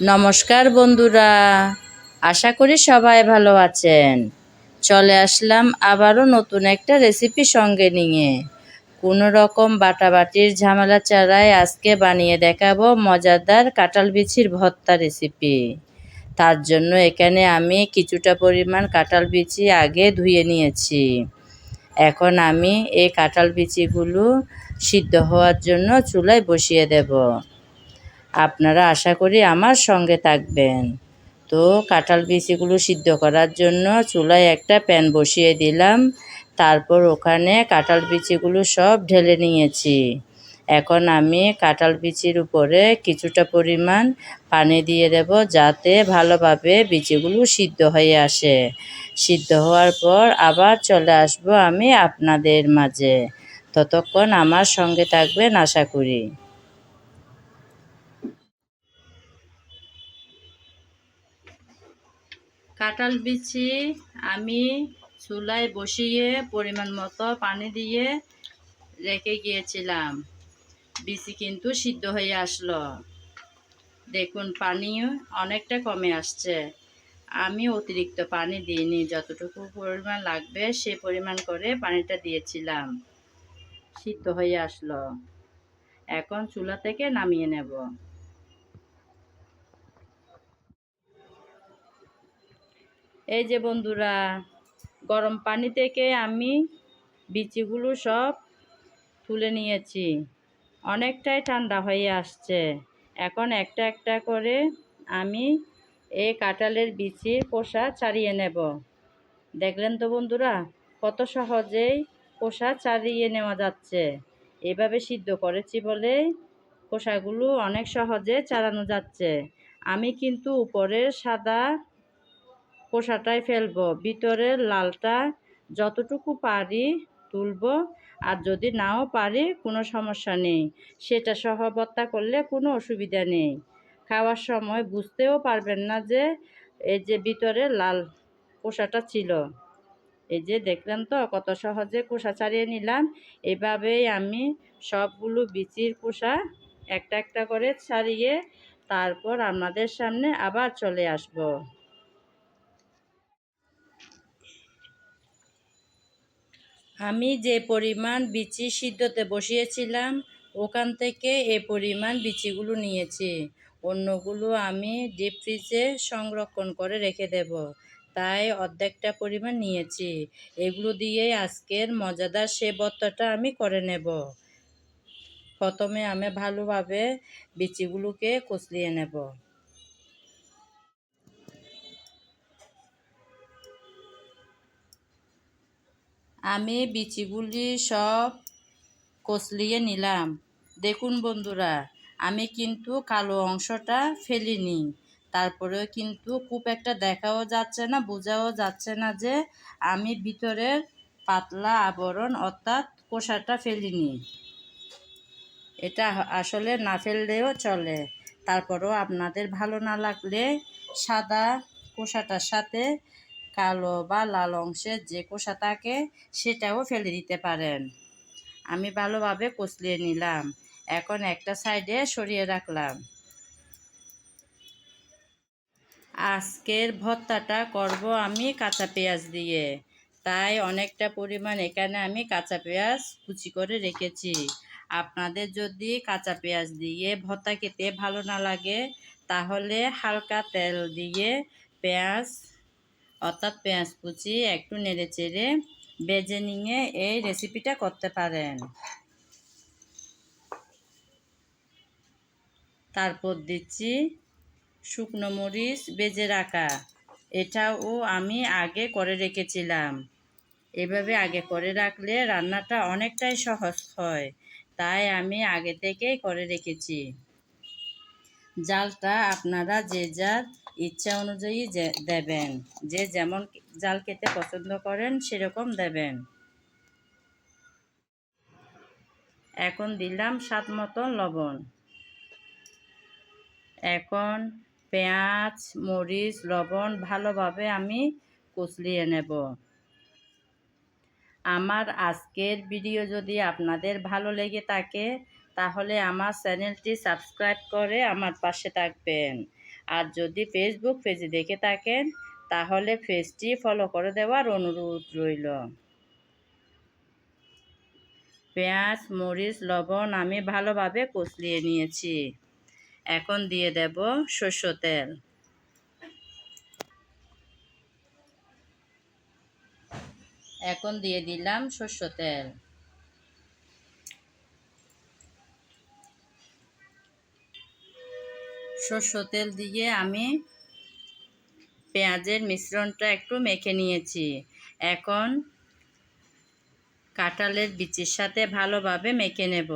নমস্কার বন্ধুরা, আশা করি সবাই ভালো আছেন। চলে আসলাম আবারও নতুন একটা রেসিপি সঙ্গে নিয়ে। কোনো রকম বাটাবাটির ঝামেলা ছাড়াই আজকে বানিয়ে দেখাবো মজাদার কাঁঠাল বিচির ভর্তা রেসিপি তার জন্য এখানে আমি কিছুটা পরিমাণ কাঁঠাল বিচি আগে ধুয়ে নিয়েছি। এখন আমি এই কাঁঠাল বিচিগুলো সিদ্ধ হওয়ার জন্য চুলায় বসিয়ে দেব। আপনারা আশা করি আমার সঙ্গে থাকবেন। তো কাঁঠাল বিচিগুলো সিদ্ধ করার জন্য চুলায় একটা প্যান বসিয়ে দিলাম। তারপর ওখানে কাঁঠাল বিচিগুলো সব ঢেলে নিয়েছি। এখন আমি কাঁঠাল বিচির উপরে কিছুটা পরিমাণ পানি দিয়ে দেব যাতে ভালোভাবে বিচিগুলো সিদ্ধ হয়ে আসে। সিদ্ধ হওয়ার পর আবার চলে আসব আমি আপনাদের মাঝে। ততক্ষণ আমার সঙ্গে থাকবেন আশা করি। কাঁঠাল বিচি আমি চুলায় বসিয়ে পরিমাণ মতো পানি দিয়ে রেখে গিয়েছিলাম। বিচি কিন্তু সিদ্ধ হয়ে আসলো। দেখুন, পানি অনেকটা কমে আসছে। আমি অতিরিক্ত পানি দিইনি, যতটুকু পরিমাণ লাগবে সে পরিমাণ করে পানিটা দিয়েছিলাম। সিদ্ধ হয়ে আসলো। এখন চুলা থেকে নামিয়ে নেব। এই যে বন্ধুরা, গরম পানি থেকে আমি বিচিগুলো সব তুলে নিয়েছি। অনেকটাই ঠান্ডা হয়ে আসছে। এখন একটা একটা করে আমি এই কাঁঠালের বিচির পোষা ছাড়িয়ে নেব। দেখলেন তো বন্ধুরা, কত সহজেই কোষা ছাড়িয়ে নেওয়া যাচ্ছে। এভাবে সিদ্ধ করেছি বলে কোষাগুলো অনেক সহজে চালানো যাচ্ছে। আমি কিন্তু উপরের সাদা খোসাটাই ফেলব। ভিতরের লালটা যতটুকু পারি তুলব। আর যদি নাও পারি, কোনো সমস্যা নেই। সেটা সহ ভর্তা করলে কোনো অসুবিধা নেই। খাওয়ার সময় বুঝতেও পারবেন না যে, এই যে ভিতরে লাল কোষাটা ছিল। এই যে দেখলেন তো, কত সহজে কোষা ছাড়িয়ে নিলাম। এভাবেই আমি সবগুলো বিচির কোষা একটা একটা করে ছাড়িয়ে তারপর আপনাদের সামনে আবার চলে আসব। আমি যে পরিমাণ বিচি সিদ্ধতে বসিয়েছিলাম, ওখান থেকে এ পরিমাণ বিচিগুলো নিয়েছি। অন্যগুলো আমি ডিপ ফ্রিজে সংরক্ষণ করে রেখে দেব। তাই অর্ধেকটা পরিমাণ নিয়েছি। এগুলো দিয়ে আজকের মজাদার সে ভর্তাটা আমি করে নেব। প্রথমে আমি ভালোভাবে বিচিগুলোকে কচলিয়ে নেব। আমি বিচিগুলি সব কচলিয়ে নিলাম। দেখুন বন্ধুরা, আমি কিন্তু কালো অংশটা ফেলিনি। তারপরেও কিন্তু খুব একটা দেখাও যাচ্ছে না, বোঝাও যাচ্ছে না যে আমি ভিতরের পাতলা আবরণ অর্থাৎ কোষাটা ফেলিনি। এটা আসলে না ফেললেও চলে। তারপরেও আপনাদের ভালো না লাগলে সাদা কোষাটার সাথে কালো বা লাল অংশের যে কোষা থাকে, সেটাও ফেলে দিতে পারেন। আমি ভালোভাবে কচলিয়ে নিলাম। এখন একটা সাইডে সরিয়ে রাখলাম। আজকের ভর্তাটা করব আমি কাঁচা পেঁয়াজ দিয়ে। তাই অনেকটা পরিমাণ এখানে আমি কাঁচা পেঁয়াজ কুচি করে রেখেছি। আপনাদের যদি কাঁচা পেঁয়াজ দিয়ে ভর্তা খেতে ভালো না লাগে, তাহলে হালকা তেল দিয়ে পেঁয়াজ অর্থাৎ পেঁয়াজ কুচি একটু নেড়ে চেড়ে বেজে নিয়ে এই রেসিপিটা করতে পারেন। তারপর দিচ্ছি শুকনো মরিচ বেজে রাখা। এটাও আমি আগে করে রেখেছিলাম। এভাবে আগে করে রাখলে রান্নাটা অনেকটাই সহজ হয়, তাই আমি আগে থেকেই করে রেখেছি। জালটা আপনারা যে যার ইচ্ছা অনুযায়ী দেবেন। যে যেমন জাল খেতে পছন্দ করেন, সেরকম দেবেন। এখন দিলাম স্বাদ মতন লবণ। এখন পেঁয়াজ, মরিচ, লবণ ভালোভাবে আমি কুচলিয়ে নেব। আমার আজকের ভিডিও যদি আপনাদের ভালো লেগে থাকে, তাহলে আমার চ্যানেলটি সাবস্ক্রাইব করে আমার পাশে থাকবেন। আর যদি ফেসবুক পেজে দেখে থাকেন, তাহলে পেজটি ফলো করে দেওয়ার অনুরোধ রইল। পেঁয়াজ, মরিচ, লবণ আমি ভালোভাবে কষলিয়ে নিয়েছি। এখন দিয়ে দেব শস্য তেল। এখন দিয়ে দিলাম শস্য তেল। শস্য তেল দিয়ে আমি পেঁয়াজের মিশ্রণটা একটু মেখে নিয়েছি। এখন কাঁঠালের বিচির সাথে ভালোভাবে মেখে নেব।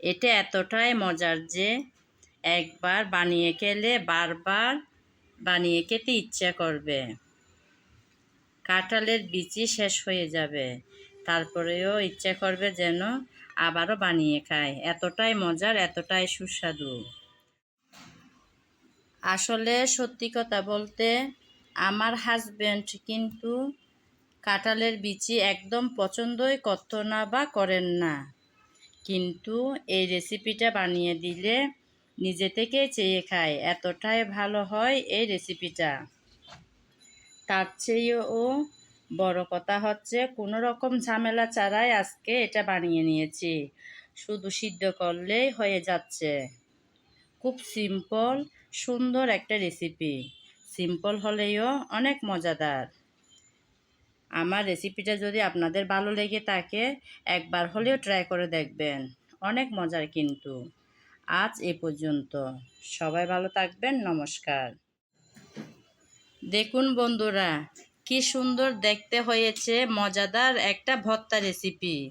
এটা এতটাই মজার যে একবার বানিয়ে খেলে বারবার বানিয়ে খেতে ইচ্ছা করবে। কাঁঠালের বিচি শেষ হয়ে যাবে। তারপরেও ইচ্ছা করবে যেন আবারও বানিয়ে খায়। এতটাই মজার, এতটাই সুস্বাদু। আসলে সত্যি কথা বলতে আমার হাজব্যান্ড কিন্তু কাঁঠালের বিচি একদম পছন্দই করতো না বা করেন না। কিন্তু এই রেসিপিটা বানিয়ে দিলে নিজে থেকে চেয়ে খায়, এতটাই ভালো হয় এই রেসিপিটা তার চেয়েও বড় কথা হচ্ছে, কোনো রকম ঝামেলা ছাড়াই আজকে এটা বানিয়ে নিয়েছি। শুধু সিদ্ধ করলেই হয়ে যাচ্ছে। খুব সিম্পল সুন্দর একটা রেসিপি সিম্পল হলেও অনেক মজাদার। আমার রেসিপিটা যদি আপনাদের ভালো লেগে থাকে, একবার হলেও ট্রাই করে দেখবেন। অনেক মজার কিন্তু। আজ এ পর্যন্ত। সবাই ভালো থাকবেন। নমস্কার। দেখুন বন্ধুরা, কি সুন্দর দেখতে হয়েছে, মজাদার একটা ভর্তা রেসিপি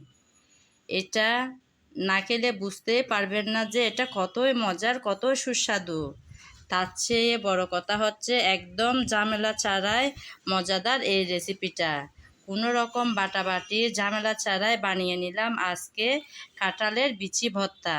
এটা না খেলে বুঝতে পারবেন না যে এটা কতই মজার কত সুস্বাদু। তার চেয়ে বড় কথা হচ্ছে একদম ঝামেলা ছাড়াই মজাদার এই রেসিপিটা কোনো রকম বাটাবাটি, ঝামেলা ছাড়াই বানিয়ে নিলাম আজকে কাঁঠালের বিচি ভর্তা।